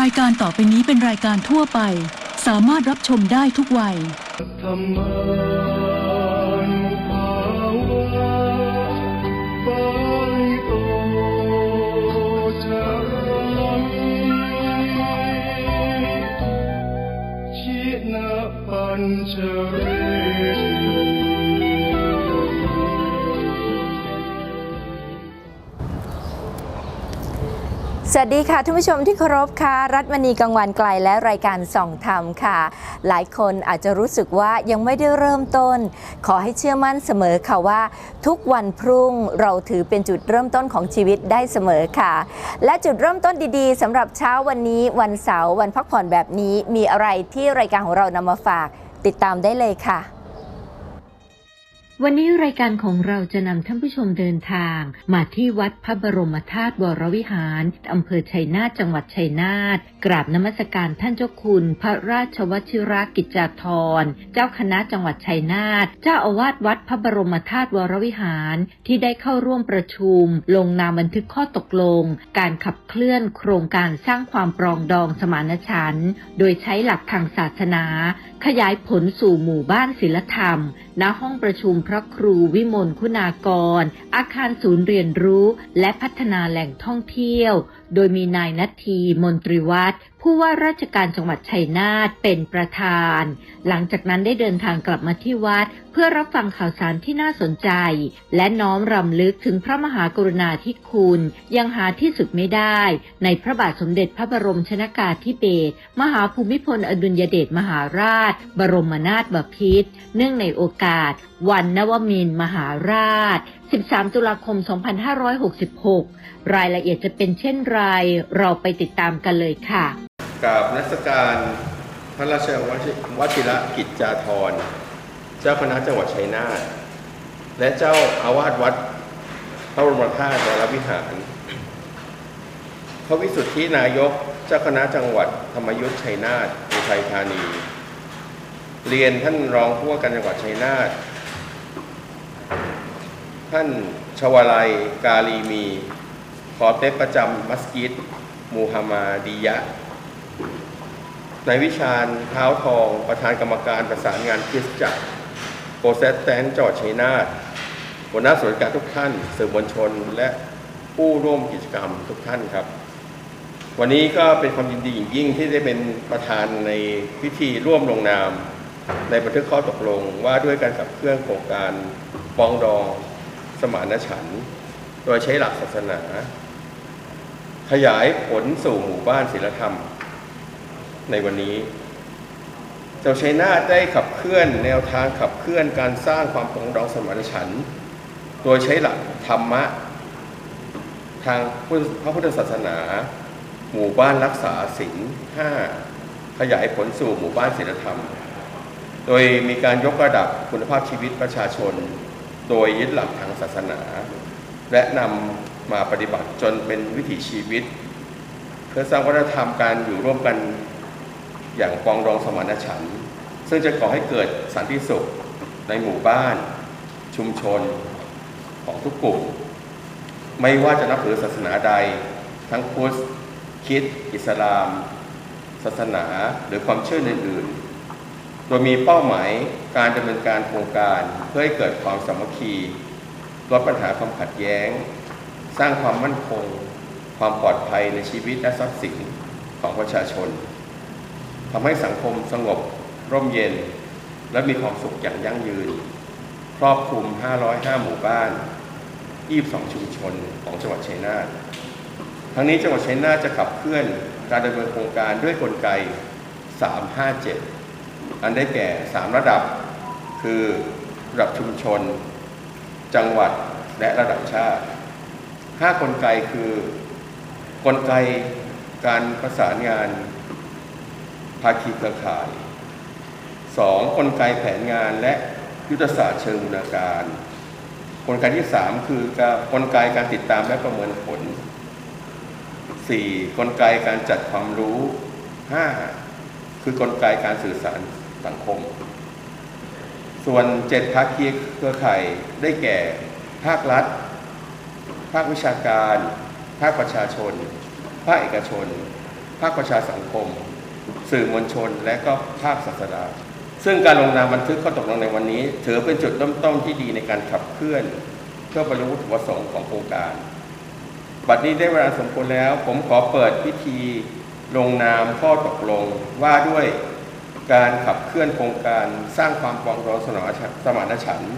รายการต่อไปนี้เป็นรายการทั่วไป สามารถรับชมได้ทุกวัย ธรรมานุภาวะปาลิโตจะลังชินะปัญจเร วัสดีค่ะท่านผู้ชมที่เคารพค่ะ รัฐมณีกังวันไกลและรายการส่องธรรมค่ะ หลายคนอาจจะรู้สึกว่ายังไม่ได้เริ่มต้น ขอให้เชื่อมั่นเสมอค่ะว่า ทุกวันพรุ่งเราถือเป็นจุดเริ่มต้นของชีวิตได้เสมอค่ะ และจุดเริ่มต้นดีๆสำหรับเช้าวันนี้วันเสาร์วันพักผ่อนแบบนี้มีอะไรที่รายการของเรานำมาฝาก ติดตามได้เลยค่ะ วันนี้รายการของเราจะนำท่านผู้ชมเดินทาง มาที่วัดพระบรมธาตุวรวิหารอำเภอชัยนาทจังหวัดชัยนาทกราบนมัสการท่านเจ้าคุณ พระราชวชิรกิจจาธรเจ้าคณะจังหวัดชัยนาทเจ้าอาวาสวัดพระบรมธาตุวรวิหาร ที่ได้เข้าร่วมประชุม ลงนามบันทึกข้อตกลง การขับเคลื่อนโครงการสร้างความปรองดองสมานฉันท์โดยใช้หลักทางศาสนา ขยายผลสู่หมู่บ้านศิลธรรม ณห้องประชุมพระครูวิมลคุณากร อาคารศูนย์เรียนรู้ และพัฒนาแหล่งท่องเที่ยว โดยมีนายนัททีมนตรีวัฒน์ผู้ว่าราชการจังหวัดชัยนาทเป็นประธาน หลังจากนั้นได้เดินทางกลับมาที่วัด เพื่อรับฟังข่าวสารที่น่าสนใจ และน้อมรำลึกถึงพระมหากรุณาธิคุณ ยังหาที่สุดไม่ได้ ในพระบาทสมเด็จพระบรมชนากาธิเบศรมหาภูมิพลอดุลยเดชมหาราช บรมนาถบพิตรเนื่องในโอกาส วันนวมินมหาราช 13 ตุลาคม 2566 รายละเอียดจะเป็นเช่นไรเราไปติดตามกันเลยค่ะ กับนักสการพระราชวชิวชิระกิจจาธร เจ้าคณะจังหวัดชัยนาท และเจ้าอาวาสวัดพระบรมธาตุวรวิหาร พระวิสุทธินายกเจ้าคณะจังหวัดธรรมยุทธชัยนาทอุทัยธานี เรียนท่านรองผู้ว่าการจังหวัดชัยนาท ท่านชวลัยกาลีมี ขอเต็ประจำมัสยิดมูฮัมมาดียะนายวิชาญเท้าทองประธานกรรมการประสานงานคริสจักรโปรเซสแตนจังหวัดชัยนาทหัวหน้าส่วนการทุกท่านสื่อมวลชนและผู้ร่วมกิจกรรมทุกท่านครับ วันนี้ก็เป็นความยินดีอย่างยิ่งที่ได้เป็นประธานในพิธีร่วมลงนาม ในบันทึกข้อตกลงว่าด้วยการขับเคลื่อนโครงการปองดอง สมานฉันท์โดยใช้หลักศาสนา ขยายผลสู่หมู่บ้านศิลธรรม ในวันนี้เจ้าชัยนาทได้ขับเคลื่อนแนวทางขับเคลื่อนการสร้างความปรองดองสมานฉันท์โดยใช้หลักธรรมะ ทางพระพุทธศาสนา หมู่บ้านรักษาศีลห้าขยายผลสู่หมู่บ้านศีลธรรม โดยมีการยกระดับคุณภาพชีวิตประชาชน โดยยึดหลักทางศาสนา และนำมาปฏิบัติจนเป็นวิถีชีวิต เพื่อสร้างวัฒนธรรมการอยู่ร่วมกันอย่างปองดองสมานฉันท์ซึ่งจะก่อให้เกิดสันติสุขในหมู่บ้าน ชุมชนของทุกกลุ่ม ไม่ว่าจะนับถือศาสนาใด ทั้งพุทธคิดอิสลาม ศาสนาหรือความเชื่ออื่นๆ โดยมีเป้าหมายการดำเนินการโครงการเพื่อให้เกิดความสามัคคีลดปัญหาความขัดแย้ง สร้างความมั่นคง ความปลอดภัยในชีวิตและทรัพย์สินของประชาชนทำให้สังคมสงบ ร่มเย็น และมีความสุขอย่างยั่งยืน ครอบคลุม 505 หมู่บ้าน 22 ชุมชนของจังหวัดชัยนาททั้งนี้จังหวัดชัยนาทจะขับเคลื่อนการดำเนินโครงการด้วยกลไก 357 อันได้แก่ 3 ระดับ คือระดับชุมชน จังหวัดและระดับชาติ 5 กลไกคือ กลไกการประสานงานภาคีเครือข่าย 2. กลไกแผนงานและยุทธศาสตร์เชิงบูรณาการ กลไกที่ 3 คือกลไกการติดตามและประเมินผล 4. กลไกการจัดความรู้ 5. คือกลไกการสื่อสารสังคม ส่วน7ภาคีเครือข่ายได้แก่ ภาครัฐ ภาควิชาการ ภาคประชาชน ภาคเอกชน ภาคประชาสังคม สื่อมวลชน และก็ภาคศาสนาซึ่งการลงนามบันทึกข้อตกลงในวันนี้ ถือเป็นจุดเริ่มต้นที่ดีในการขับเคลื่อน เพื่อบรรลุวัตถุประสงค์ของโครงการ บัดนี้ได้เวลาสมควรแล้ว ผมขอเปิดพิธี ลงนามข้อตกลงว่าด้วยการขับเคลื่อนโครงการสร้างความปรองดองสนอสมานฉันท์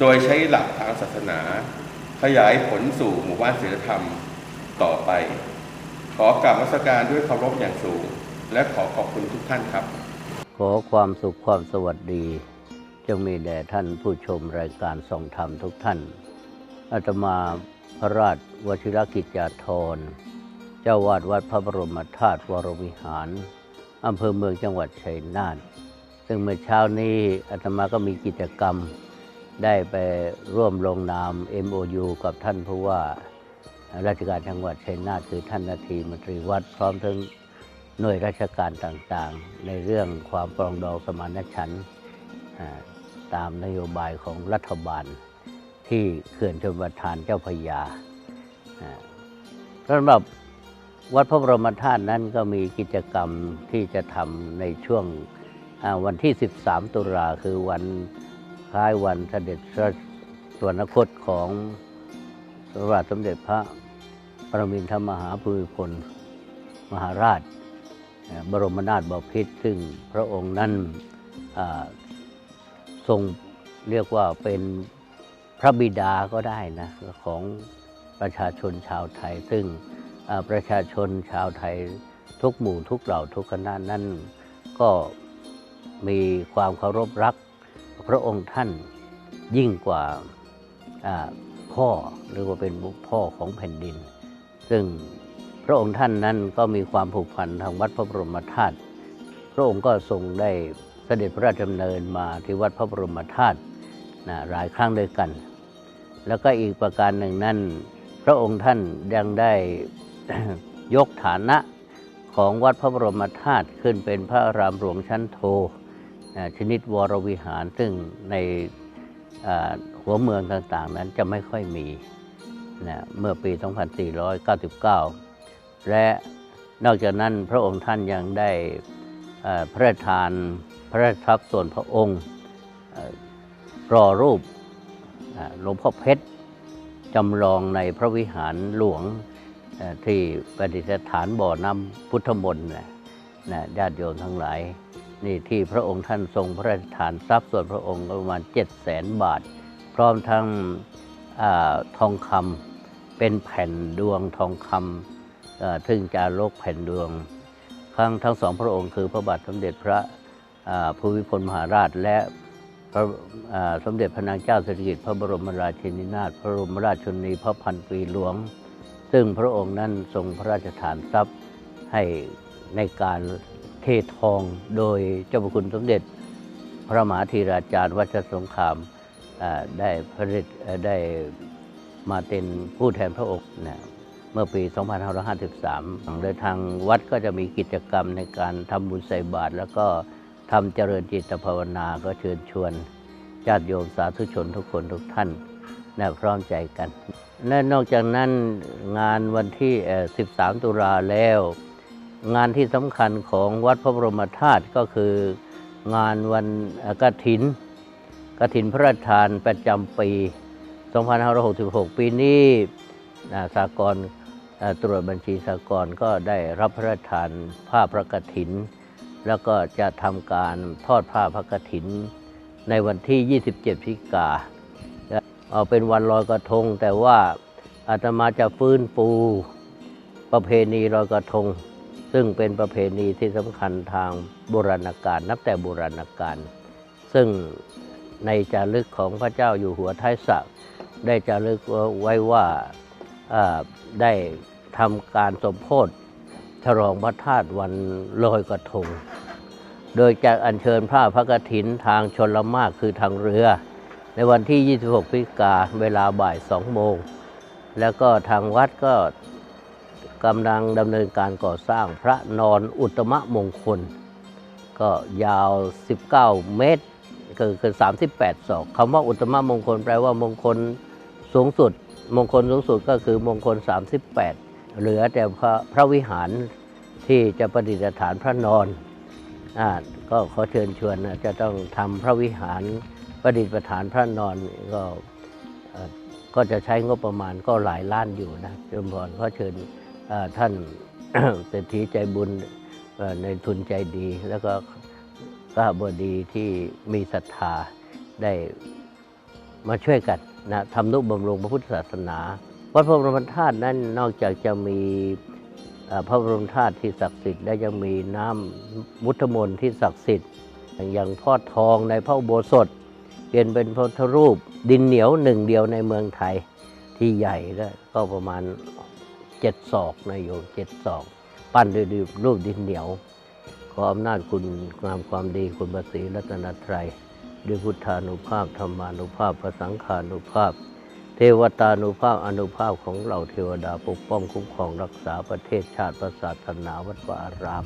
โดยใช้หลักทางศาสนา ขยายผลสู่หมู่บ้านศีลธรรมต่อไป ขอกราบนมัสการด้วยเคารพอย่างสูง และขอขอบคุณทุกท่านครับ ขอความสุขความสวัสดี จงมีแด่ท่านผู้ชมรายการส่องธรรมทุกท่านอาตมาพระราชวชิรกิจจาธร เจ้าวาดวัดพระบรมธาตุวรวิหารอำเภอเมืองจังหวัดชัยนาทซึ่งเมื่อเช้านี้อาตมาก็มีกิจกรรม ได้ไปร่วมลงนาม MOU กับท่านผู้ว่าราชการจังหวัดชัยนาทคือท่านนาทีมตรีวัดพร้อมทั้งหน่วยราชการต่างๆ ในเรื่องความปรองดองสมานฉันท์ตามนโยบายของรัฐบาล ที่เขื่อนชลประทานเจ้าพยาสำหรับ วัดพระบรมธาตุนั้นก็มีกิจกรรมที่จะทำในช่วงวันที่ 13 ตุลาคือวันคล้ายวันเสด็จพระสวรรคตของพระบาทสมเด็จพระปรมินทรมหาภูมิพลมหาราช บรมนาถบพิตรซึ่งพระองค์นั้นทรงเรียกว่าเป็นพระบิดาก็ได้นะของประชาชนชาวไทยซึ่ง ประชาชนชาวไทยทุกหมู่ทุกเหล่าทุกคณะนั้นก็มีความเคารพรัก พระองค์ท่านยิ่งกว่าพ่อหรือว่าเป็นพ่อของแผ่นดิน ซึ่งพระองค์ท่านนั้นก็มีความผูกพันทางวัดพระบรมธาตุพระองค์ก็ทรงได้เสด็จพระราชดำเนินมาที่วัดพระบรมธาตุนะหลายครั้งด้วยกัน แล้วก็อีกประการหนึ่งนั้น พระองค์ท่านยังได้ ยกฐานะของวัดพระบรมธาตุขึ้นเป็นพระอารามหลวงชั้นโทชนิดวรวิหาร ซึ่งในหัวเมืองต่างๆ นั้นจะไม่ค่อยมีนะเมื่อปี 2499 และนอกจากนั้นพระองค์ท่านยังได้พระราชทานพระราชทรัพย์ส่วนพระองค์รอรูปหลวงพ่อเพชรจำลองในพระวิหารหลวง ที่ประดิษฐานบ่อน้ำพุทธมนต์นะนะญาติโยมทั้งหลาย นี่ที่พระองค์ท่านทรงพระราชทานทรัพย์ส่วนพระองค์ประมาณ7 0 0แสนบาท พร้อมทั้งอทองคำเป็นแผ่นดวงทองคำทึ่งจารึกแผ่นดวง ครั้งทั้งสองพระองค์คือพระบาทสมเด็จพระภูมิพลมหาราชและพระสมเด็จพระนางเจ้าสิริกิติ์พระบรมราชินีนาถพระบรมราชชนนีพระพันปีหลวง ซึ่งพระองค์นั้นทรงพระราชทานทรัพย์ให้ในการเททองโดยเจ้าพระคุณสมเด็จ พระมหาธีราจารย์วัชรสงครามได้ผลิตได้มาเป็นผู้แทนพระองค์นะเมื่อปี 2553โดยทางวัดก็จะมีกิจกรรมในการทำบุญใส่บาตรแล้วก็ทำเจริญจิตภาวนาก็เชิญชวนญาติโยมสาธุชนทุกคนทุกท่าน นะพร้อมใจกัน และนอกจากนั้นงานวันที่ 13 ตุลาแล้ว งานที่สำคัญของวัดพระบรมธาตุก็คืองานวันเอ่อกฐินกฐินพระราชทานประจำปี 2566 ปีนี้นะสากลตรวจบัญชีสากลก็ได้รับพระราชทานผ้าพระกฐิน แล้วก็จะทำการทอดผ้าพระกฐิน ในวันที่ 27พฤศจิกา เอาเป็นวันลอยกระทง แต่ว่าอาตมาจะฟื้นฟูประเพณีลอยกระทง ซึ่งเป็นประเพณีที่สำคัญทางโบราณกาลนับแต่โบราณกาลซึ่งในจารึกของพระเจ้าอยู่หัวท้ายสระได้จารึกไว้ว่าาได้ทำการสมโพธิฉลองพระธาตุวันลอยกระทง โดยจะอัญเชิญผ้าพระกฐินทางชนละมากคือทางเรือ ในวันที่ 26 พฤศจิกาเวลาบ่าย 2 โมง แล้วก็ทางวัดก็กำลังดำเนินการก่อสร้างพระนอนอุตมะมงคล ก็ยาว 19 เมตรคือคือ 38 ศอกคำว่าอุตมะมงคลแปลว่ามงคลสูงสุด มงคลสูงสุดก็คือมงคล 38 เหลือแต่พระพระวิหารที่จะประดิษฐานพระนอนอาก็ขอเชิญชวนจะต้องทำพระวิหาร ประดิษฐานพระนอนก็ก็จะใช้งบประมาณก็หลายล้านอยู่นะจมพรขอเชิญท่านเศรษฐีใจบุญในทุนใจดี แล้วก็ก็บดีที่มีศรัทธาได้มาช่วยกันนะทำนุบำรุงพระพุทธศาสนา วัดพระบรมธาตุนั้นนอกจากจะมีพระบรมธาตุที่ศักดิ์สิทธิ์และยังมีน้ำมุทมนต์ที่ศักดิ์สิทธิ์อย่างพอทองในพระอุโบสถ เปลี่ยนเป็นพระพุทธรูปดินเหนียวหนึ่งเดียวในเมืองไทยที่ใหญ่แล้วก็ประมาณเจ็ดศอกนะโยมเจ็ดศอก ปั้นด้วยรูปดินเหนียว ขออำนาจคุณงามความดีคุณประสีรัตนตรัยด้วยพุทธานุภาพธรรมานุภาพพระสังฆานุภาพ เทวตานุภาพอนุภาพของเราเทวดาปกป้องคุ้มครองรักษาประเทศชาติประศาสนาวัดวาอาราม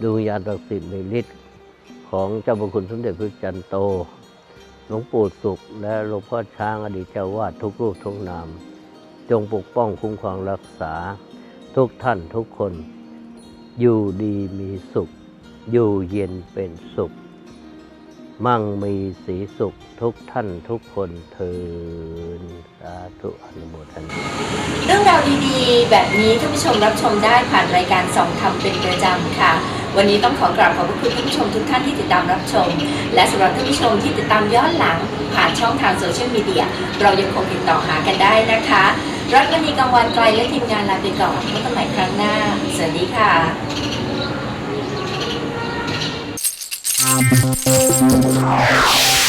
ดวงวิญาณศักดิ์สิทธิ์ในฤทธิ์ของเจ้าพระคุณสมเด็จพระจันโต หลวงปู่สุข และหลวงพ่อช้างอดีตเจ้าวาดทุกรูปทุกนาม จงปกป้องคุ้มครองรักษา ทุกท่านทุกคน อยู่ดีมีสุข อยู่เย็นเป็นสุข มั่งมีสีสุขทุกท่านทุกคนเทินสาธุอนุโมทนาเรื่องราวดีๆ แบบนี้ท่านผู้ชมรับชมได้ผ่านรายการสองธรรมเป็นประจำค่ะ วันนี้ต้องขอกราบขอบพระคุณท่านผู้ชมทุกท่านที่ติดตามรับชม และสำหรับท่านผู้ชมที่ติดตามย้อนหลังผ่านช่องทางโซเชียลมีเดียเรายังคงติดต่อหากันได้นะคะรัตมณีกังวันไกลและทีมงานลาไปก่อนพบกันใหม่ครั้งหน้า สวัสดีค่ะ Thank